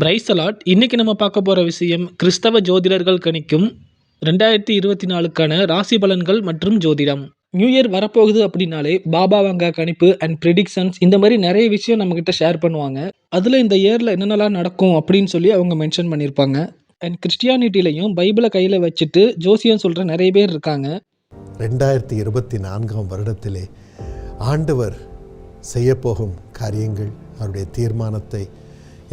பிரைசலாட் இன்றைக்கி நம்ம பார்க்க போகிற விஷயம் கிறிஸ்தவ ஜோதிடர்கள் கணிக்கும் ரெண்டாயிரத்தி இருபத்தி நாலுக்கான ராசி பலன்கள் மற்றும் ஜோதிடம். நியூ இயர் வரப்போகுது அப்படின்னாலே பாபா வாங்க கணிப்பு அண்ட் ப்ரிடிக்ஷன்ஸ் இந்த மாதிரி நிறைய விஷயம் நம்மக்கிட்ட ஷேர் பண்ணுவாங்க. அதில் இந்த இயரில் என்னென்னலாம் நடக்கும் அப்படின்னு சொல்லி அவங்க மென்ஷன் பண்ணியிருப்பாங்க அண்ட் கிறிஸ்டியானிட்டிலையும் பைபிளை கையில் வச்சுட்டு ஜோசியம் சொல்கிற நிறைய பேர் இருக்காங்க. ரெண்டாயிரத்தி இருபத்தி நான்காம் வருடத்திலே ஆண்டவர் செய்யப்போகும் காரியங்கள் அவருடைய தீர்மானத்தை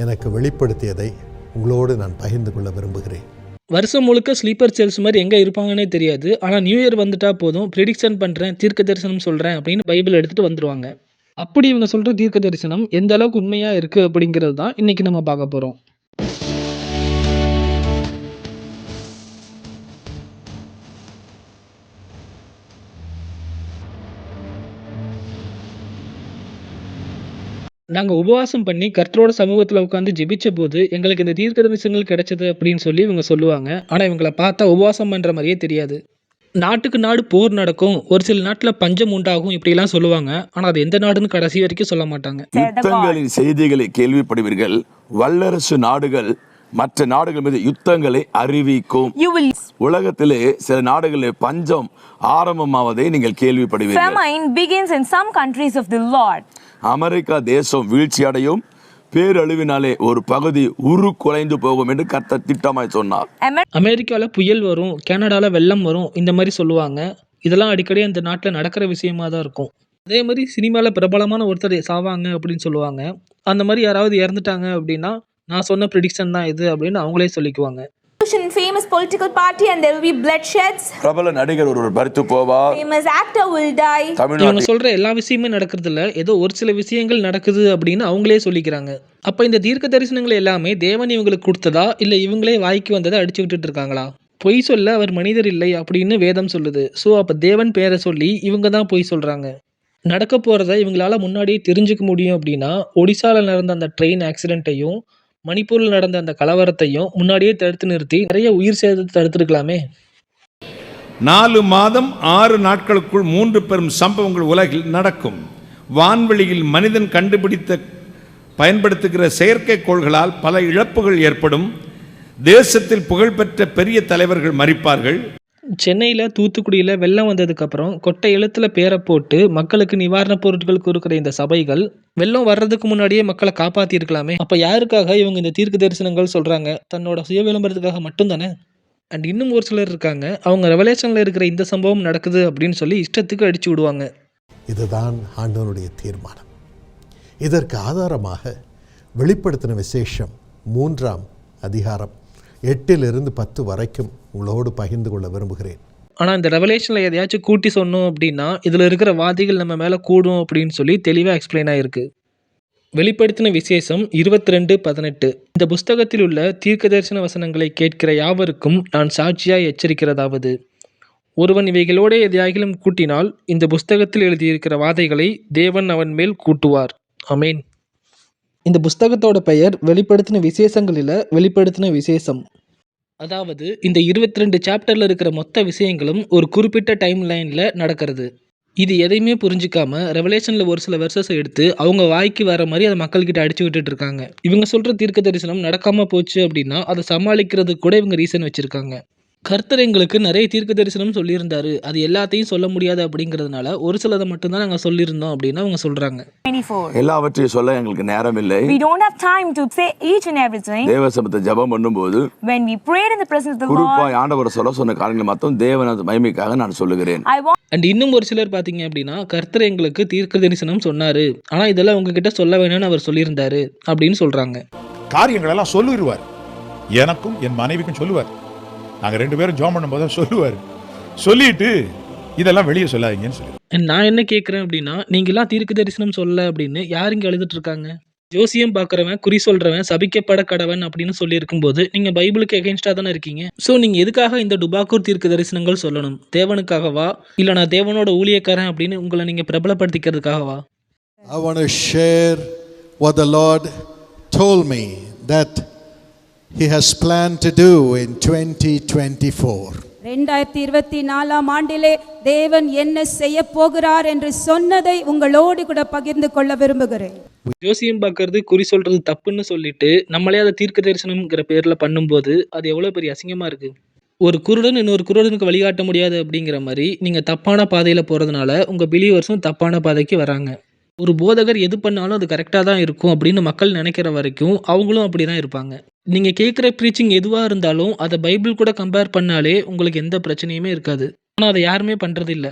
எனக்கு வெளிப்படுத்தியதை உங்களோடு நான் பகிர்ந்து கொள்ள விரும்புகிறேன். வருஷம் முழுக்க ஸ்லீப்பர் செல்ஸ் மாதிரி எங்கே இருப்பாங்கன்னே தெரியாது. ஆனால் நியூ இயர் வந்துட்டா போதும். ப்ரிடிக்ஷன் பண்ணுறேன் தீர்க்க தரிசனம் சொல்கிறேன் அப்படின்னு பைபிள் எடுத்துகிட்டு வந்துடுவாங்க அப்படி இவங்க சொல்கிற தீர்க்க தரிசனம் எந்த அளவுக்கு உண்மையாக இருக்குது அப்படிங்கிறது தான் இன்றைக்கி நம்ம பார்க்க போகிறோம் நாங்கள் உபவாசம் பண்ணி கர்த்தரோட சமூகத்தில் உட்காந்து ஜெபிச்ச போது எங்களுக்கு இந்த தீர்க்க தரிசனங்கள் கிடைச்சது அப்படின்னு சொல்லி இவங்க சொல்லுவாங்க. ஆனால் இவங்கள பார்த்தா உபவாசம் பண்ணுற மாதிரியே தெரியாது. நாட்டுக்கு நாடு போர் நடக்கும். ஒரு சில நாட்டில் பஞ்சம் உண்டாகும் இப்படிலாம் சொல்லுவாங்க. ஆனால் அது எந்த நாடுன்னு கடைசி வரைக்கும் சொல்ல மாட்டாங்க. யுத்தங்களின் செய்திகளை கேள்விப்படுவீர்கள். வல்லரசு நாடுகள் மற்ற நாடுகள் மீது யுத்தங்களை அறிவிக்கும். உலகத்திலே சில நாடுகளில் பஞ்சம் ஆரம்பமாவதை நீங்கள் கேள்விப்படுவீர்கள். அமெரிக்கா தேசம் வீழ்ச்சி அடையும் பேரழிவினாலே ஒரு பகுதி உரு குலைந்து போகும் என்று கர்த்தர் திட்டமாய் சொன்னார். அமெரிக்காவில் புயல் வரும் கனடாவில் வெள்ளம் வரும் இந்த மாதிரி சொல்லுவாங்க. இதெல்லாம் அடிக்கடி அந்த நாட்டில் நடக்கிற விஷயமா தான் இருக்கும். அதே மாதிரி சினிமாவில் பிரபலமான ஒருத்தர் சாவாங்க அப்படின்னு சொல்லுவாங்க. அந்த மாதிரி யாராவது இறந்துட்டாங்க அப்படின்னா நான் சொன்ன ப்ரிடிக்ஷன் தான் இது அப்படின்னு அவங்களே சொல்லிக்குவாங்க. Famous political party and there will be bloodsheds. பிரபல நடிகர் ஒருவர் பறித்து போவார். Famous actor will die. இவங்க சொல்ற எல்லா விஷயமே நடக்கிறது இல்ல ஏதோ ஒரு சில விஷயங்கள் நடக்குது அப்படின்னு அவங்களே சொல்லிக்கிறாங்க. அப்ப இந்த தீர்க்க தரிசனங்கள் எல்லாமே தேவன் இவங்களுக்கு கொடுத்ததா? இல்ல இவங்களே வாய்க்கு வந்ததை அடிச்சு விட்டுட்டு இருக்காங்களா? பொய் சொல்ல அவர் மனிதர் இல்லை அப்படின்னு வேதம் சொல்லுது. ஸோ அப்ப தேவன் பேரை சொல்லி இவங்க தான் பொய் சொல்றாங்க. நடக்க போறத இவங்களால முன்னாடியே தெரிஞ்சுக்க முடியும் அப்படின்னா ஒடிசால நடந்த அந்த ட்ரெயின் ஆக்சிடென்ட்டையும் மணிப்பூரில் நடந்த அந்த கலவரத்தையும் முன்னாடியே தடுத்து நிறுத்தி நிறைய உயிர் சேதத்தை தடுத்துருக்கலாமே. நாலு மாதம் ஆறு நாட்களுக்குள் மூன்று பெரும் சம்பவங்கள் உலகில் நடக்கும். வான்வெளியில் மனிதன் கண்டுபிடித்த பயன்படுத்துகிற செயற்கைக்கோள்களால் பல இழப்புகள் ஏற்படும். தேசத்தில் புகழ்பெற்ற பெரிய தலைவர்கள் மறிப்பார்கள். சென்னையில் தூத்துக்குடியில் வெள்ளம் வந்ததுக்கப்புறம் கொட்டை எழுத்தில் பேரை போட்டு மக்களுக்கு நிவாரணப் பொருட்கள் கொடுக்குற இந்த சபைகள் வெள்ளம் வர்றதுக்கு முன்னாடியே மக்களை காப்பாற்றிருக்கலாமே அப்போ யாருக்காக இவங்க இந்த தீர்க்க தரிசனங்கள் சொல்கிறாங்க தன்னோட சுய விளம்பரத்துக்காக மட்டும்தானே? அண்ட் இன்னும் ஒரு சிலர் இருக்காங்க. அவங்க ரெவலேஷனில் இருக்கிற இந்த சம்பவம் நடக்குது அப்படின்னு சொல்லி இஷ்டத்துக்கு அடிச்சு விடுவாங்க. இதுதான் ஆண்டவனுடைய தீர்மானம். இதற்கு ஆதாரமாக வெளிப்படுத்தின விசேஷம் மூன்றாம் அதிகாரம். எட்டிலிருந்து பத்து வரைக்கும் உங்களோடு பகிர்ந்து கொள்ள விரும்புகிறேன். ஆனால் இந்த ரெவலேஷனில் எதையாச்சும் கூட்டி சொன்னோம் அப்படின்னா இதில் இருக்கிற வாதிகள் நம்ம மேலே கூடும் அப்படின்னு சொல்லி தெளிவாக எக்ஸ்பிளைன் ஆகிருக்கு வெளிப்படுத்தின விசேஷம் இருபத்தி ரெண்டு பதினெட்டு. இந்த புஸ்தகத்தில் உள்ள தீர்க்க தரிசன வசனங்களை கேட்கிற யாவருக்கும் நான் சாட்சியாய் எச்சரிக்கிறதாவது. ஒருவன் இவைகளோட எதையாகிலும் கூட்டினால் இந்த புஸ்தகத்தில் எழுதியிருக்கிற வாதைகளை தேவன் அவன் மேல் கூட்டுவார். அமேன் இந்த புஸ்தகத்தோட பெயர் வெளிப்படுத்தின விசேஷங்களில் வெளிப்படுத்தின விசேஷம். அதாவது இந்த இருபத்தி ரெண்டு சாப்டரில் இருக்கிற மொத்த விஷயங்களும் ஒரு குறிப்பிட்ட டைம் லைனில் நடக்கிறது. இது எதையுமே புரிஞ்சிக்காம ரெவலேஷனில் ஒரு சில வெர்சஸை எடுத்து அவங்க வாய்க்கு வர மாதிரி அதை மக்கள்கிட்ட அடிச்சு விட்டுட்டு இருக்காங்க. இவங்க சொல்கிற தீர்க்க தரிசனம் நடக்காமல் போச்சு அப்படின்னா அதை சமாளிக்கிறதுக்கு கூட இவங்க ரீசன் வச்சுருக்காங்க. கர்த்தர் எங்களுக்கு நிறைய தீர்க்க தரிசனம் சொல்லியிருந்தாரு. அது எல்லாத்தையும் சொல்ல முடியாது அப்படிங்கிறதுனால ஒரு சிலதை மட்டும்தான் நாங்கள் சொல்லியிருந்தோம் அப்படின்னு அவங்க சொல்கிறாங்க 24. எல்லாவற்றையும் சொல்ல எங்களுக்கு நேரம் இல்லை We don't have time to say each and everything. தேவசமத்தை ஜெபம் பண்ணும்போது When we prayed in the presence of the Lord, குறிப்பாய் ஆண்டவர் சொல்ல சொன்ன காரியங்கள் மொத்தம் தேவனது மகிமைக்காக நான் சொல்லுகிறேன். அண்ட் இன்னும் ஒரு சிலர் பார்த்தீங்க அப்படின்னா கர்த்தர் எங்களுக்கு தீர்க்க தரிசனம் சொன்னார். ஆனால் இதெல்லாம் உங்ககிட்ட சொல்ல வேணும்னு அவர் சொல்லியிருந்தாரு அப்படின்னு சொல்கிறாங்க காரியங்களெல்லாம் சொல்லிடுவார் எனக்கும் என் மனைவிக்கும் சொல்லுவார். நாங்கள் ரெண்டு பேரும் ஜோம் பண்ணும்போது சொல்லுவார். சொல்லிட்டு இதெல்லாம் வெளியே சொல்லாதீங்கன்னு சொல்லி. நான் என்ன கேட்குறேன் அப்படின்னா நீங்களாம் தீர்க்க தரிசனம் சொல்ல அப்படின்னு யார் இங்கே எழுதிட்டு இருக்காங்க? ஜோசியம் பார்க்குறவன் குறி சொல்கிறவன் சபிக்கப்பட கடவன் அப்படின்னு சொல்லியிருக்கும்போது நீங்கள் பைபிளுக்கு எகென்ஸ்டாக தானே இருக்கீங்க? ஸோ நீங்கள் எதுக்காக இந்த டுபாக்கூர் தீர்க்க தரிசனங்கள் சொல்லணும்? தேவனுக்காகவா இல்லை நான் தேவனோட ஊழியக்காரன் அப்படின்னு உங்களை நீங்கள் பிரபலப்படுத்திக்கிறதுக்காகவா I want to share what the Lord told me that He has planned to do in 2024. ரெண்டாயிரத்தி இருபத்தி நாலாம் ஆண்டிலே தேவன் என்ன செய்ய போகிறார் என்று சொன்னதை உங்களோடு கூட பகிர்ந்து கொள்ள விரும்புகிறேன் ஜோசியம் பார்க்கறது, குறி சொல்றது தப்புன்னு சொல்லிட்டு, நம்மளே அத தீர்க்க தரிசனம்ங்கிற பேர்ல பண்ணும்போது, அது எவ்வளோ பெரிய அசிங்கமா இருக்கு. ஒரு குருடன் இன்னொரு குருடனுக்கு வழிகாட்ட முடியாது அப்படிங்கிற மாரி, நீங்க தப்பான பாதையில போறதுனால, உங்க பிலீவர்ஸும் தப்பான பாதைக்கு வராங்க. ஒரு போதகர் எது பண்ணாலும் அது கரெக்டாக தான் இருக்கும் அப்படின்னு மக்கள் நினைக்கிற வரைக்கும், அவங்களும் அப்படி தான் இருப்பாங்க. நீங்கள் கேட்குற ப்ரீச்சிங் எதுவாக இருந்தாலும், அதை பைபிள் கூட கம்பேர் பண்ணாலே உங்களுக்கு எந்த பிரச்சனையுமே இருக்காது. ஆனால் அதை யாருமே பண்ணுறதில்ல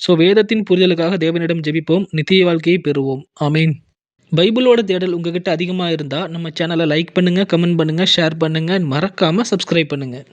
ஸோ வேதத்தின் புரிதலுக்காக தேவனிடம் ஜெபிப்போம். நித்திய வாழ்க்கையை பெறுவோம். அமீன் பைபிளோட தேடல் உங்ககிட்ட அதிகமாக இருந்தால் நம்ம சேனலை லைக் பண்ணுங்கள் கமெண்ட் பண்ணுங்கள் ஷேர் பண்ணுங்கள் மறக்காமல் சப்ஸ்கிரைப் பண்ணுங்கள்